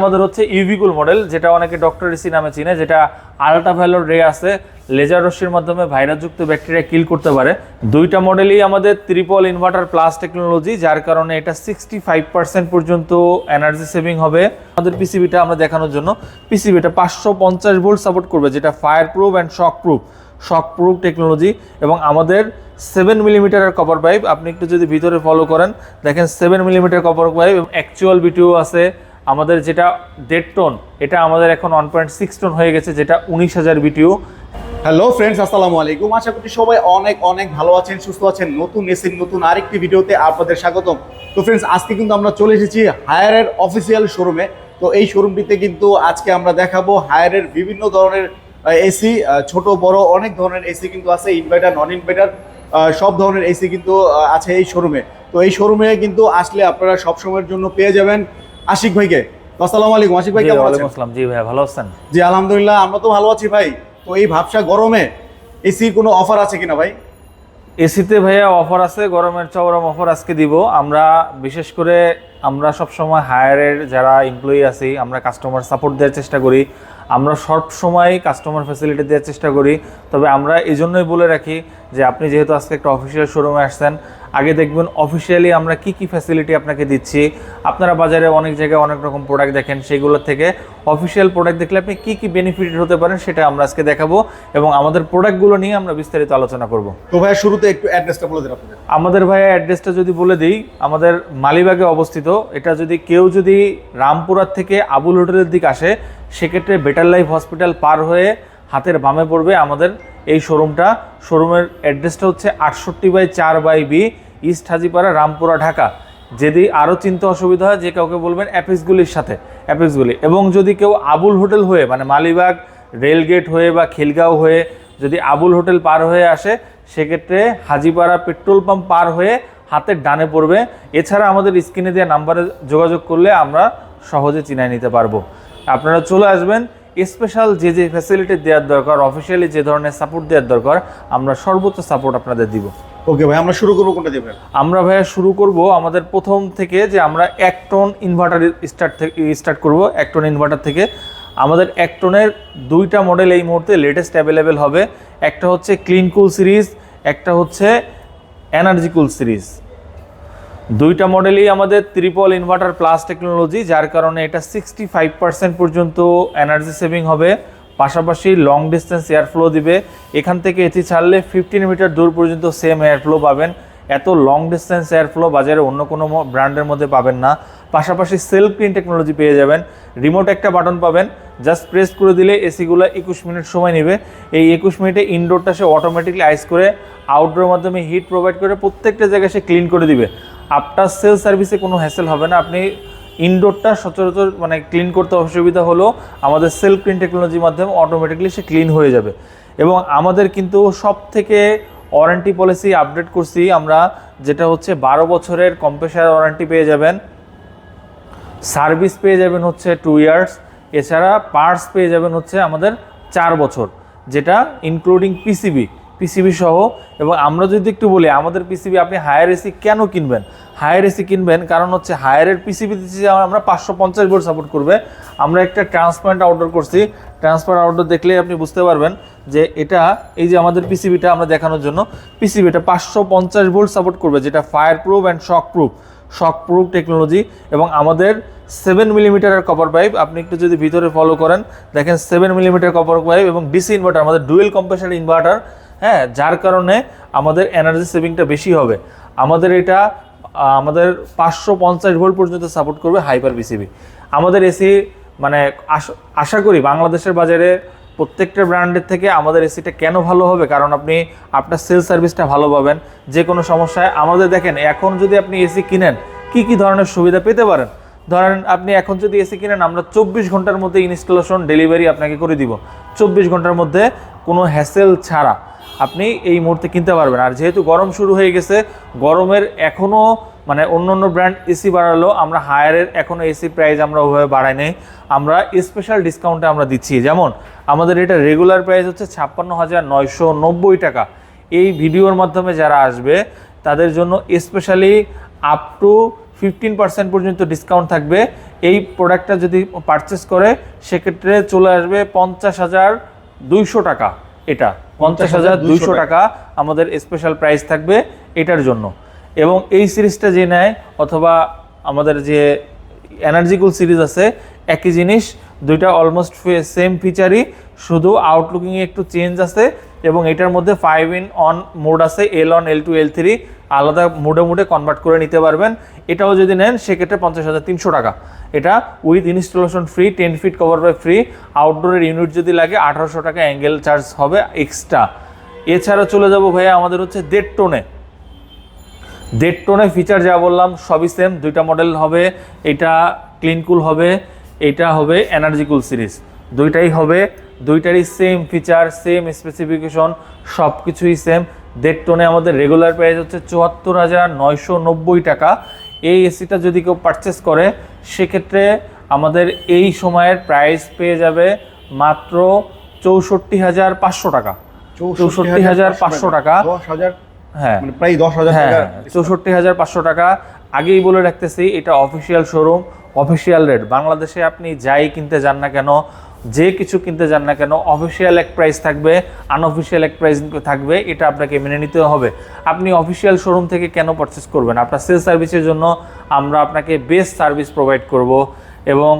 আমাদের হচ্ছে ইউভিকুল মডেল, যেটা অনেকে ডক্টর এসি নামে চিনে, যেটা আল্ট্রাভায়োলেট রে আছে, লেজার রশ্মির মাধ্যমে ভাইরাসযুক্ত ব্যাকটেরিয়া কিল করতে পারে। দুইটা মডেলই আমাদের ত্রিপল ইনভার্টার প্লাস টেকনোলজি যার কারণে এটা সিক্সটি ফাইভ পার্সেন্ট পর্যন্ত এনার্জি সেভিং হবে। আমাদের পিসিবিটা আমরা দেখানোর জন্য। পিসিবিটা পাঁচশো পঞ্চাশ ভোল্ট সাপোর্ট করবে, যেটা fire proof and shock proof shock proof technology এবং আমাদের সেভেন মিলিমিটারের কপার পাইপ আপনি একটু যদি ভিতরে ফলো করেন, দেখেন seven millimeter copper pipe actual বিটিও আছে। আমাদের যেটা দেড় টন, এটা আমাদের এখন ওয়ান পয়েন্ট সিক্স টন হয়ে গেছে, যেটা উনিশ হাজার বিটিও হ্যালো ফ্রেন্ডস আসসালামু আলাইকুম। আশা করি সবাই অনেক অনেক ভালো আছেন, সুস্থ আছেন। নতুন এসির নতুন আরেকটি ভিডিওতে আপনাদের স্বাগতম। তো ফ্রেন্ডস আজকে কিন্তু আমরা চলে এসেছি হায়ারের অফিসিয়াল শোরুমে তো এই শোরুমটিতে কিন্তু আজকে আমরা দেখাবো হায়ারের বিভিন্ন ধরনের এসি ছোট, বড়, অনেক ধরনের এসি কিন্তু আছে ইনভার্টার নন ইনভার্টার সব ধরনের এসি কিন্তু আছে এই শোরুমে তো এই শোরুমে কিন্তু আসলে আপনারা সব সময়ের জন্য পেয়ে যাবেন আশিক ভাইকে। আসসালামু আলাইকুম। আশিক ভাই কেমন আছেন? আসসালাম। জি ভাইয়া ভালো আছেন? জি আলহামদুলিল্লাহ আমরা তো ভালো আছি ভাই। তো এই ভাবসা গরমে এসি কোনো অফার আছে কিনা ভাই? এসিতে ভাইয়া অফার আছে গরমের চরম অফার আজকে দিব। আমরা বিশেষ করে আমরা সব সময় হায়ারের যারা এমপ্লয়ি আছি আমরা কাস্টমার সাপোর্ট দেওয়ার চেষ্টা করি। আমরা সব সময় কাস্টমার ফ্যাসিলিটি দেওয়ার চেষ্টা করি। তবে আমরা এই জন্যই বলে রাখি যে আপনি যেহেতু আজকে একটা অফিসিয়াল শোরুমে আসছেন আগে দেখবেন অফিসিয়ালি আমরা কি কি ফ্যাসিলিটি আপনাকে দিচ্ছি। আপনারা বাজারে অনেক জায়গায় অনেক রকম প্রোডাক্ট দেখেন সেগুলোর থেকে অফিসিয়াল প্রোডাক্ট দেখলে আপনি কি কি বেনিফিট হতে পারেন সেটা আমরা আজকে দেখাবো এবং আমাদের প্রোডাক্টগুলো নিয়ে আমরা বিস্তারিত আলোচনা করব। তো ভাই শুরুতে একটু অ্যাড্রেসটা বলে দিন আপনাদের। আমাদের ভাইয়া অ্যাড্রেসটা যদি বলে দিই আমাদের মালিবাগে অবস্থিত। এটা যদি কেউ যদি রামপুরার থেকে আবুল হোটেলের দিক আসে সেক্ষেত্রে বেটার লাইফ হসপিটাল পার হয়ে হাতের বামে পড়বে আমাদের এই শোরুমটা। শোরুমের অ্যাড্রেসটা হচ্ছে আটষট্টি বাই চার by B east Hajipara, Rampura, Dhaka. যদি আরও চিন্তা অসুবিধা হয়, যে কাউকে বলবেন অ্যাপেক্সগুলির সাথে অ্যাপেক্সগুলি এবং যদি কেউ আবুল হোটেল হয়ে মানে মালিবাগ, রেলগেট হয়ে বা খিলগাঁও হয়ে যদি আবুল হোটেল পার হয়ে আসে, সেক্ষেত্রে হাজিপাড়া পেট্রোল পাম্প পার হয়ে হাতের ডানে পড়বে। এছাড়া আমাদের স্ক্রিনে দেওয়া নাম্বারে যোগাযোগ করলে আমরা সহজে চিনাই নিতে পারব। আপনারা চলে আসবেন স্পেশাল যে যে ফ্যাসিলিটি দেওয়ার দরকার অফিসিয়ালি যে ধরনের সাপোর্ট দেওয়ার দরকার আমরা সর্বোচ্চ সাপোর্ট আপনাদের দিব। ওকে ভাই আমরা শুরু করব কোনটা দিয়ে ভাই? আমরা ভাইয়া শুরু করব আমাদের প্রথম থেকে যে আমরা এক টন ইনভার্টার স্টার্ট থেকে স্টার্ট করব এক টন ইনভার্টার থেকে। আমাদের এক টনের দুইটা মডেল এই মুহূর্তে লেটেস্ট অ্যাভেলেবেল হবে। একটা হচ্ছে ক্লিন কুল সিরিজ একটা হচ্ছে এনার্জি কুল সিরিজ দুইটা মডেলই আমাদের ত্রিপল ইনভার্টার প্লাস টেকনোলজি যার কারণে এটা সিক্সটি ফাইভ পার্সেন্ট পর্যন্ত এনার্জি সেভিং হবে। পাশাপাশি লং ডিস্টেন্স এয়ার ফ্লো দিবে। এখান থেকে এটি ছাড়লে ফিফটিন মিটার দূর পর্যন্ত সেম এয়ার ফ্লো পাবেন। এত লং ডিস্টেন্স এয়ার ফ্লো বাজারে অন্য কোনো ব্র্যান্ডের মধ্যে পাবেন না। পাশাপাশি সেলফ ক্লিন টেকনোলজি পেয়ে যাবেন। রিমোট একটা বাটন পাবেন। জাস্ট প্রেস করে দিলে এসিগুলো একুশ মিনিট সময় নেবে। এই একুশ মিনিটে ইনডোরটা সে অটোমেটিকলি আইস করে আউটডোরের মাধ্যমে হিট প্রোভাইড করে প্রত্যেকটা জায়গায় সে ক্লিন করে দিবে। আফটার সেল সার্ভিসে কোনো হ্যাসেল হবে না। আপনি ইনডোরটা সচরাচর মানে ক্লিন করতে অসুবিধা হলো আমাদের সেলফ ক্লিন টেকনোলজির মাধ্যমে অটোমেটিকলি সে ক্লিন হয়ে যাবে। এবং আমাদের কিন্তু সব থেকে ওয়ারেন্টি পলিসি আপডেট করছি আমরা, যেটা হচ্ছে বারো বছরের কম্প্রেসার ওয়ারেন্টি পেয়ে যাবেন। সার্ভিস পেয়ে যাবেন হচ্ছে টু ইয়ার্স এছাড়া পার্টস পেয়ে যাবেন হচ্ছে আমাদের চার বছর, যেটা ইনক্লুডিং পিসিবি পিসিবি সহ, এবং আমরা যদি একটু বলি, আমাদের পিসিবি আপনি হায়ার এসি কেন কিনবেন? হায়ার এসি কিনবেন কারণ হচ্ছে হায়ারের পিসিবি দিচ্ছি আমরা পাঁচশো পঞ্চাশ ভোল্ট সাপোর্ট করবে। আমরা একটা ট্রান্সপারেন্ট আউটডোর করছি। ট্রান্সপারেন্ট আউটডোর দেখলে আপনি বুঝতে পারবেন যে এটা, এই যে আমাদের পিসিবিটা আমরা দেখানোর জন্য পিসিবিটা পাঁচশো পঞ্চাশ ভোল্ট সাপোর্ট করবে, যেটা fire proof and shock proof shock proof technology এবং আমাদের সেভেন মিলিমিটারের কপার পাইপ আপনি একটু যদি ভিতরে ফলো করেন, দেখেন সেভেন মিলিমিটার কপার পাইপ এবং ডিসি ইনভার্টার আমাদের ডুয়েল কম্প্রেসার ইনভার্টার হ্যাঁ যার কারণে আমাদের এনার্জি সেভিংটা বেশি হবে। আমাদের এটা, আমাদের পাঁচশো পঞ্চাশ ভোল্ট পর্যন্ত সাপোর্ট করবে হাইপার বিসিবি আমাদের এসি মানে আশ- করি বাংলাদেশের বাজারে প্রত্যেকটা ব্র্যান্ডের থেকে আমাদের এসিটা কেন ভালো হবে? কারণ আপনি, আপনার সেল সার্ভিসটা ভালো পাবেন। যে কোনো সমস্যায় আমাদের দেখেন, এখন যদি আপনি এসি কিনেন, কি কি ধরনের সুবিধা পেতে পারেন? ধরেন আপনি এখন যদি এসি কিনেন, আমরা চব্বিশ ঘণ্টার মধ্যে ইনস্টলেশন ডেলিভারি আপনাকে করে দিব। চব্বিশ ঘণ্টার মধ্যে কোনো হ্যাসেল ছাড়া। আপনি এই মুহূর্তে কিনতে পারবেন। আর যেহেতু গরম শুরু হয়ে গেছে, গরমের এখনও মানে অন্য অন্য ব্র্যান্ড এসি বাড়ালো, আমরা হায়ারের এখনও এসি প্রাইস আমরা ওভাবে বাড়াই নাই। আমরা স্পেশাল ডিসকাউন্টে আমরা দিচ্ছি। যেমন, আমাদের এটা রেগুলার প্রাইস হচ্ছে ছাপ্পান্ন হাজার নয়শো নব্বই টাকা। এই ভিডিওর মাধ্যমে যারা আসবে, তাদের জন্য specially up to fifteen percent পর্যন্ত ডিসকাউন্ট থাকবে। এই প্রোডাক্টটা যদি পারচেস করে, সেক্ষেত্রে চলে আসবে পঞ্চাশ হাজার দুইশো টাকা। এটা পঞ্চাশ হাজার দুইশো টাকা আমাদের স্পেশাল প্রাইস থাকবে এটার জন্য। এবং এই সিরিজটা যে নেয় অথবা আমাদের যে এনার্জিকুল সিরিজ আছে একই জিনিস দুইটা অলমোস্ট সেম ফিচারই শুধু আউটলুকিংয়ে একটু চেঞ্জ আছে এবং এটার মধ্যে ফাইভ ইন অন মোড আছে L on L two L three আলাদা মোডে মোডে কনভার্ট করে নিতে পারবেন। এটাও যদি নেন সেক্ষেত্রে পঞ্চাশ হাজার তিনশো টাকা। এটা with installation free ten feet cover by free আউটডোরের unit যদি লাগে আঠারোশো টাকা অ্যাঙ্গেল চার্জ হবে এক্সট্রা এছাড়া চলে যাব ভাইয়া আমাদের হচ্ছে দেড় টোনে দেড় টোনে ফিচার যা বললাম, সবই সেম দুইটা মডেল হবে, এটা ক্লিন কুল হবে, এটা হবে এনার্জি কুল সিরিজ দুইটাই হবে, দুইটারই সেম ফিচার সেম স্পেসিফিকেশন সব কিছুই সেম দেড় টোনে আমাদের রেগুলার প্রাইস হচ্ছে চুয়াত্তর হাজার নয়শো নব্বই টাকা। এই এসিটা যদি কেউ পারচেস করে সেক্ষেত্রে আমাদের এই সময়ের প্রাইস পেয়ে যাবে মাত্র চৌষট্টি হাজার পাঁচশো টাকা। চৌষট্টি হাজার পাঁচশো টাকা। হ্যাঁ। মানে প্রায় দশ হাজার হ্যাঁ টাকা। চৌষট্টি হাজার পাঁচশো টাকা। আগেই বলে রাখতেছি এটা অফিসিয়াল শোরুম অফিসিয়াল রেট বাংলাদেশে আপনি যাই কিনতে যান না কেন যে কিছু কিনতে যান না কেন অফিসিয়াল এক প্রাইস থাকবে আনঅফিসিয়াল এক প্রাইস থাকবে, এটা আপনাকে মেনে নিতে হবে। আপনি অফিসিয়াল শোরুম থেকে কেন পারচেস করবেন? আপনার সেল সার্ভিসের জন্য আমরা আপনাকে বেস্ট সার্ভিস প্রোভাইড করব এবং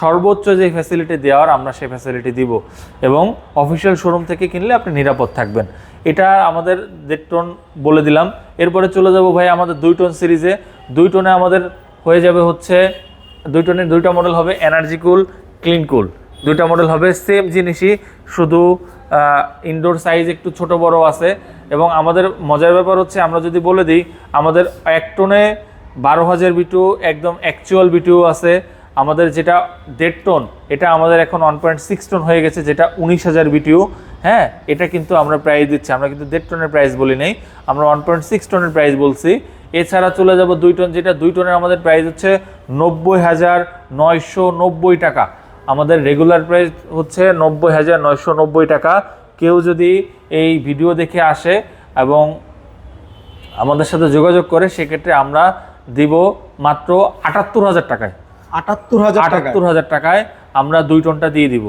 সর্বোচ্চ যে ফ্যাসিলিটি দেওয়ার আমরা সেই ফ্যাসিলিটি দিব এবং অফিসিয়াল শোরুম থেকে কিনলে আপনি নিরাপদ থাকবেন। এটা আমাদের দেড় টন বলে দিলাম। এরপরে চলে যাব ভাই আমাদের দুই টন সিরিজে দুই টনে আমাদের হয়ে যাবে হচ্ছে, দুই টনের দুইটা মডেল হবে এনার্জি কুল ক্লিন কুল দুইটা মডেল হবে সেম জিনিসই, শুধু ইনডোর সাইজ একটু ছোট বড় আছে। এবং আমাদের মজার ব্যাপার হচ্ছে, আমরা যদি বলে দিই, আমাদের এক টনে বারো হাজার বিটু একদম অ্যাকচুয়াল বিটু আছে। আমাদের যেটা দেড় টন এটা আমাদের এখন ওয়ান পয়েন্ট সিক্স টন হয়ে গেছে, যেটা উনিশ হাজার বিটিউ হ্যাঁ এটা কিন্তু আমরা প্রাইস দিচ্ছি, আমরা কিন্তু দেড় টনের প্রাইস বলি নেই, আমরা ওয়ান পয়েন্ট সিক্স টনের প্রাইস বলছি। এছাড়া চলে যাব দুই টন যেটা দুই টনের আমাদের প্রাইস হচ্ছে নব্বই হাজার নয়শো নব্বই টাকা। আমাদের রেগুলার প্রাইস হচ্ছে নব্বই হাজার নয়শো নব্বই টাকা। কেউ যদি এই ভিডিও দেখে আসে এবং আমাদের সাথে যোগাযোগ করে সেক্ষেত্রে আমরা দিব মাত্র আটাত্তর হাজার টাকায়। আটাত্তর হাজার আটাত্তর হাজার টাকায় আমরা দুই টনটা দিয়ে দিব।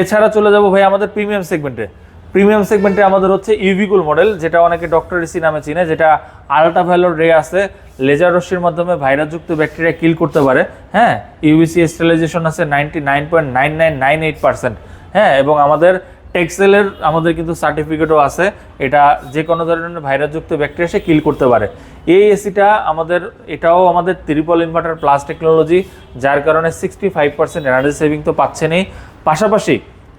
এছাড়া চলে যাব ভাই আমাদের প্রিমিয়াম সেগমেন্টে প্রিমিয়াম সেগমেন্টে আমাদের হচ্ছে ইউভিকুল মডেল, যেটা অনেকে ডক্টর এসি নামে চিনে, যেটা আলট্রা ভ্যালোর রে আছে, লেজার রশ্মির মাধ্যমে ভাইরাসযুক্ত ব্যাকটেরিয়া কিল করতে পারে। হ্যাঁ ইউভিসি স্টেলাইজেশন আছে ninety nine point nine nine nine eight percent. হ্যাঁ এবং আমাদের টেক্সেলের আমাদের কিন্তু সার্টিফিকেটও আছে, এটা যে কোনো ধরনের ভাইরাসযুক্ত ব্যাকটেরিয়া সে কিল করতে পারে। এই এসিটা আমাদের, এটাও আমাদের ত্রিপল ইনভার্টার প্লাস টেকনোলজি, যার কারণে sixty five percent energy saving তো পাচ্ছেনই। পাশাপাশি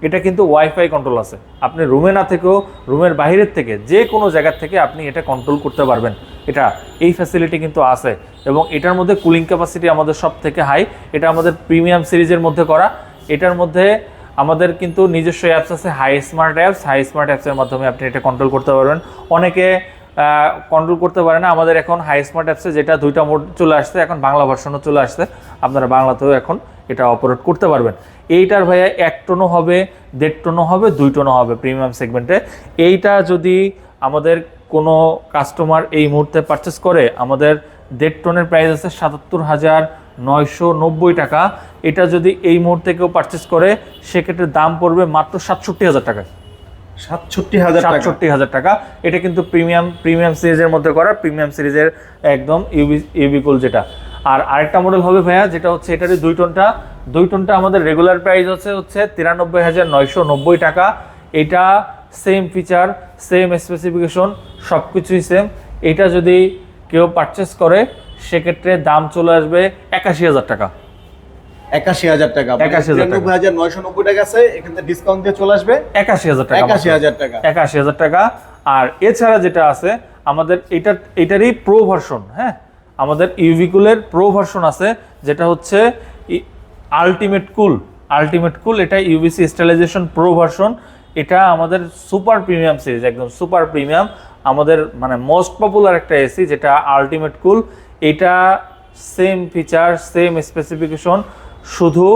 এটা কিন্তু ওয়াইফাই কন্ট্রোল আছে। আপনি রুমে না থেকেও, রুমের বাইরের থেকে, যে কোনো জায়গার থেকে আপনি এটা কন্ট্রোল করতে পারবেন। এটা, এই ফ্যাসিলিটি কিন্তু আছে। এবং এটার মধ্যে কুলিং ক্যাপাসিটি আমাদের সব থেকে হাই এটা আমাদের প্রিমিয়াম সিরিজের মধ্যে করা। এটার মধ্যে আমাদের কিন্তু নিজস্ব অ্যাপস আছে hi smart apps hi smart অ্যাপসের মাধ্যমে আপনি এটা কন্ট্রোল করতে পারবেন। অনেকে কন্ট্রোল করতে পারে না। আমাদের এখন হাই স্মার্ট অ্যাপসে যেটা দুইটা মোড চলে আসছে, এখন বাংলা ভার্সনও চলে আসছে। আপনারা বাংলাতেও এখন এটা অপারেট করতে পারবেন। এইটার ভাইয়া এক টনও হবে দেড় টনও হবে দুই টনও হবে প্রিমিয়াম সেগমেন্টে এইটা যদি আমাদের কোনো কাস্টমার এই মুহূর্তে পারচেস করে আমাদের দেড় টনের প্রাইস আছে সাতাত্তর হাজার নয়শো নব্বই টাকা। এটা যদি এই মুহূর্তে কেউ পারচেস করে সেক্ষেত্রে দাম পড়বে মাত্র সাতষট্টি হাজার টাকা সাতষট্টি হাজার সাতষট্টি হাজার টাকা। এটা কিন্তু প্রিমিয়াম প্রিমিয়াম সিরিজের মধ্যে করা প্রিমিয়াম সিরিজের একদম ইউবি ইউবিকুল যেটা। আর আরেকটা মডেল হবে ভাইয়া যেটা হচ্ছে এটারই দুই টনটা দুই টনটা আমাদের রেগুলার প্রাইস হচ্ছে হচ্ছে তিরানব্বই হাজার নয়শো নব্বই টাকা। এটা সেম ফিচার সেম স্পেসিফিকেশন সব কিছুই সেম এটা যদি কেউ পারচেস করে সেক্ষেত্রে দাম চলে আসবে একাশি হাজার টাকা। একাশি হাজার টাকা। 81,000 টাকা। তিরানব্বই হাজার নয়শো নব্বই টাকা আছে এখান থেকে ডিসকাউন্ট দিয়ে চলে আসবে একাশি হাজার টাকা একাশি হাজার টাকা। একাশি হাজার টাকা। আর এছাড়া যেটা আছে আমাদের এটা এটারই প্রো ভার্সন হ্যাঁ? আমাদের ইউভিকুলের প্রো ভার্সন আছে, যেটা হচ্ছে আলটিমেট কুল। আলটিমেট কুল, এটা ইউবিসি স্টাইলাইজেশন প্রো ভার্সন। এটা আমাদের সুপার প্রিমিয়াম সিরিজ, একদম সুপার প্রিমিয়াম। আমাদের মানে মোস্ট পপুলার একটা এসি যেটা আলটিমেট কুল। এটা সেম ফিচার, সেম স্পেসিফিকেশন। শুধু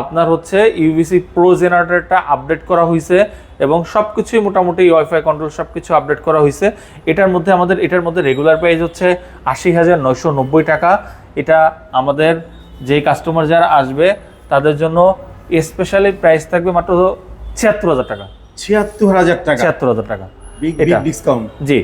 আপনার হচ্ছে ইউভিসি প্রো জেনারেটরটা আপডেট করা হয়েছে এবং সব কিছুই মোটামুটি ওয়াইফাই কন্ট্রোল সব কিছু আপডেট করা হয়েছে এটার মধ্যে আমাদের এটার মধ্যে রেগুলার প্রাইস হচ্ছে আশি হাজার নয়শো নব্বই টাকা। এটা আমাদের যে কাস্টমার যারা আসবে তাদের জন্য স্পেশালি প্রাইস থাকবে মাত্র ছিয়াত্তর হাজার টাকা। ছিয়াত্তর হাজার টাকা। ছিয়াত্তর হাজার টাকা। ডিসকাউন্ট জি।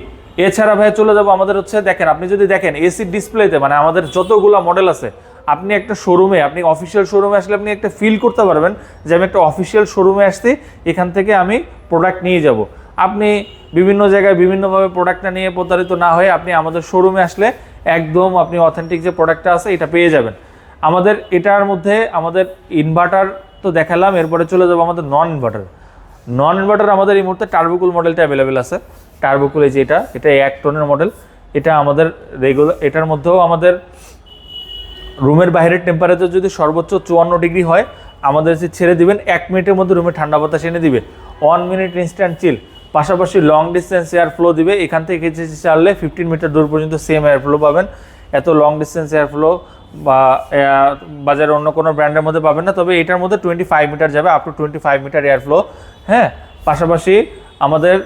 এছাড়া ভাই চলে যাব আমাদের হচ্ছে দেখেন আপনি যদি দেখেন এসি ডিসপ্লেতে মানে আমাদের যতগুলো মডেল আছে আপনি একটা শোরুমে আপনি অফিসিয়াল শোরুমে আসলে আপনি একটা ফিল করতে পারবেন যে আমি একটা অফিসিয়াল শোরুমে আসছি, এখান থেকে আমি প্রোডাক্ট নিয়ে যাব। আপনি বিভিন্ন জায়গায় বিভিন্নভাবে প্রোডাক্টটা নিয়ে প্রতারিত না হয়ে আপনি আমাদের শোরুমে আসলে একদম আপনি অথেন্টিক যে প্রোডাক্টটা আছে, এটা পেয়ে যাবেন। আমাদের, এটার মধ্যে আমাদের ইনভার্টার তো দেখালাম, এরপরে চলে যাব আমাদের নন ইনভার্টার নন ইনভার্টার আমাদের এই মুহূর্তে টার্বোকুল মডেলটা অ্যাভেলেবেল আছে। টার্বোকুল এই যে এটা এটা এক টনের মডেল এটা আমাদের রেগুলার এটার মধ্যেও আমাদের রুমের বাইরের টেম্পারেচার যদি সর্বোচ্চ চুয়ান্ন ডিগ্রি হয়, আমাদের যে ছেড়ে দিবেন। এক মিনিটের মধ্যে রুমে ঠান্ডা বাতাস এনে দিবে। ওয়ান মিনিট ইনস্ট্যান্ট চিল পাশাপাশি লং ডিস্টেন্স এয়ার ফ্লো দিবে। এখান থেকে চাললে ফিফটিন মিটার দূর পর্যন্ত সেম এয়ার ফ্লো পাবেন। এত লং ডিস্টেন্স এয়ার ফ্লো বা বাজারে অন্য কোনো ব্র্যান্ডের মধ্যে পাবেন না। তবে এটার মধ্যে টোয়েন্টি ফাইভ মিটার যাবে up to twenty five meter air flow হ্যাঁ? পাশাপাশি আমাদের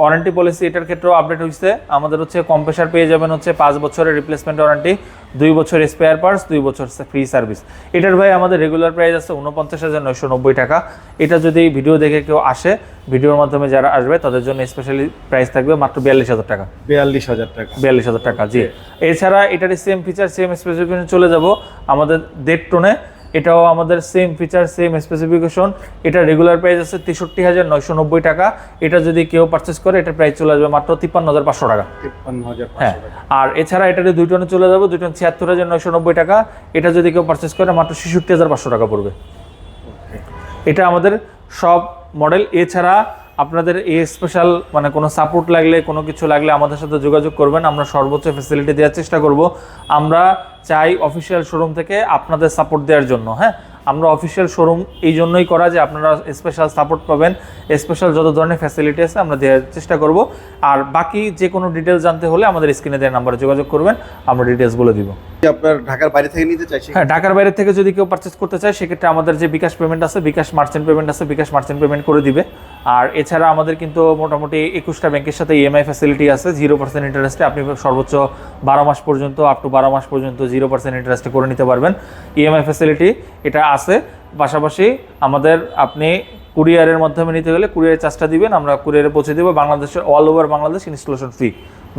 ওয়ারেন্টি পলিসি এটার ক্ষেত্রেও আপডেট হয়েছে আমাদের হচ্ছে কম্প্রেসার পেয়ে যাবেন হচ্ছে পাঁচ বছরের রিপ্লেসমেন্ট ওয়ারেন্টি দুই বছর স্পেয়ার পার্টস দুই বছর ফ্রি সার্ভিস এটার ভাই আমাদের রেগুলার প্রাইস আছে উনপঞ্চাশ হাজার নয়শো নব্বই টাকা। এটা যদি ভিডিও দেখে কেউ আসে ভিডিওর মাধ্যমে যারা আসবে তাদের জন্য স্পেশালি প্রাইস থাকবে মাত্র বিয়াল্লিশ হাজার টাকা। বিয়াল্লিশ হাজার টাকা। বিয়াল্লিশ হাজার টাকা জি। এছাড়া এটার সেম ফিচার সেম স্পেসিফিকেশন চলে যাব আমাদের দেড় টোনে এটাও আমাদের সেম ফিচার সেম স্পেসিফিকেশন এটা রেগুলার প্রাইস আছে তেষট্টি হাজার নয়শো নব্বই টাকা। এটা যদি কেউ পারচেস করে এটার প্রাইস চলে আসবে মাত্র তিপ্পান্ন হাজার পাঁচশো টাকা। হ্যাঁ আর এছাড়া এটাতে দুই টনে চলে যাবে দুই টন ছিয়াত্তর হাজার নয়শো নব্বই টাকা। এটা যদি কেউ পারচেস করে মাত্র ছেষট্টি হাজার পাঁচশো টাকা পড়বে। এটা আমাদের সব মডেল এছাড়া আপনাদের এই স্পেশাল মানে কোনো সাপোর্ট লাগলে, কোনো কিছু লাগলে আমাদের সাথে যোগাযোগ করবেন। আমরা সর্বোচ্চ ফেসিলিটি দেওয়ার চেষ্টা করব। আমরা চাই অফিসিয়াল শোরুম থেকে আপনাদের সাপোর্ট দেওয়ার জন্য হ্যাঁ? আমরা অফিসিয়াল শোরুম এই জন্যই করা যে আপনারা স্পেশাল সাপোর্ট পাবেন। স্পেশাল যত ধরনের ফ্যাসিলিটি আছে আমরা দেওয়ার চেষ্টা করব। আর বাকি যে কোনো ডিটেলস জানতে হলে আমাদের স্ক্রিনে দেওয়ার নাম্বারে যোগাযোগ করবেন আমরা ডিটেলস বলে দিব। আপনার ঢাকার বাইরে থেকে নিতে চাইছি হ্যাঁ ঢাকার বাইরে থেকে যদি কেউ পারচেস করতে চায় সেক্ষেত্রে আমাদের যে বিকাশ পেমেন্ট আছে বিকাশ মার্চেন্ট পেমেন্ট আছে বিকাশ মার্চেন্ট পেমেন্ট করে দিবে। আর এছাড়া আমাদের কিন্তু মোটামুটি একুশটা ব্যাংকের সাথে ইএমআই ফ্যাসিলিটি আছে জিরো পার্সেন্ট ইন্টারেস্টে আপনি সর্বোচ্চ বারো মাস পর্যন্ত আপ টু বারো মাস পর্যন্ত জিরো পার্সেন্ট ইন্টারেস্টে করে নিতে পারবেন। ইএমআই ফ্যাসিলিটি এটা আছে। পাশাপাশি আমাদের আপনি কুরিয়ারের মাধ্যমে নিতে গেলে কুরিয়ারের চার্জটা দিবেন আমরা কুরিয়ারে পৌঁছে দেবো। বাংলাদেশের all over Bangladesh installation fee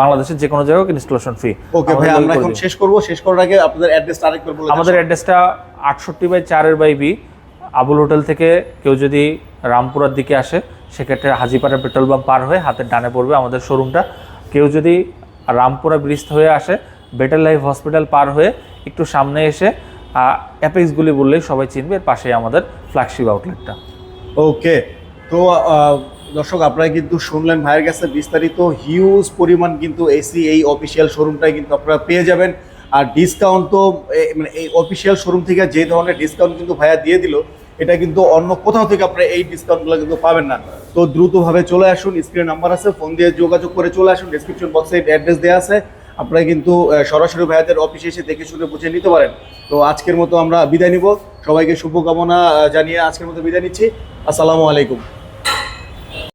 বাংলাদেশের যে কোনো জায়গায় ইনস্টলেশন ফি ওকে ভাই আমরা এখন শেষ করব। শেষ করার আগে আপনাদের অ্যাড্রেসটা আরেকবার বলে আমাদের অ্যাড্রেসটা আটষট্টি বাই চারের বাই বি আবুল হোটেল থেকে কেউ যদি রামপুরার দিকে আসে সেক্ষেত্রে হাজিপাড়া পেট্রোল পাম্প পার হয়ে হাতের ডানে পড়বে আমাদের শোরুমটা কেউ যদি রামপুরা ব্রিজ হয়ে আসে বেটার লাইফ হসপিটাল পার হয়ে একটু সামনে এসে অ্যাপেক্সগুলি বললেই সবাই চিনবে, এর পাশেই আমাদের ফ্ল্যাগশিপ আউটলেটটা ওকে, তো দর্শক, আপনারা কিন্তু শুনলেন ভাইয়ের কাছে বিস্তারিত হিউজ পরিমাণ কিন্তু এসি এই অফিসিয়াল শোরুমটাই কিন্তু আপনারা পেয়ে যাবেন। আর ডিসকাউন্ট তো মানে এই অফিসিয়াল শোরুম থেকে যে ধরনের ডিসকাউন্ট কিন্তু ভাইয়া দিয়ে দিল, এটা কিন্তু অন্য কোথাও থেকে আপনারা এই ডিসকাউন্টগুলো কিন্তু পাবেন না। তো দ্রুতভাবে চলে আসুন স্ক্রিনে নাম্বার আছে ফোন দিয়ে যোগাযোগ করে চলে আসুন ডিসক্রিপশন বক্সে অ্যাড্রেস দেওয়া আছে। আপনারা কিন্তু সরাসরি ভাইয়াদের অফিসে এসে দেখে শুনে বুঝে নিতে পারেন। তো আজকের মতো আমরা বিদায় নিব। সবাইকে শুভকামনা জানিয়ে আজকের মতো বিদায় নিচ্ছি। আসসালামু আলাইকুম।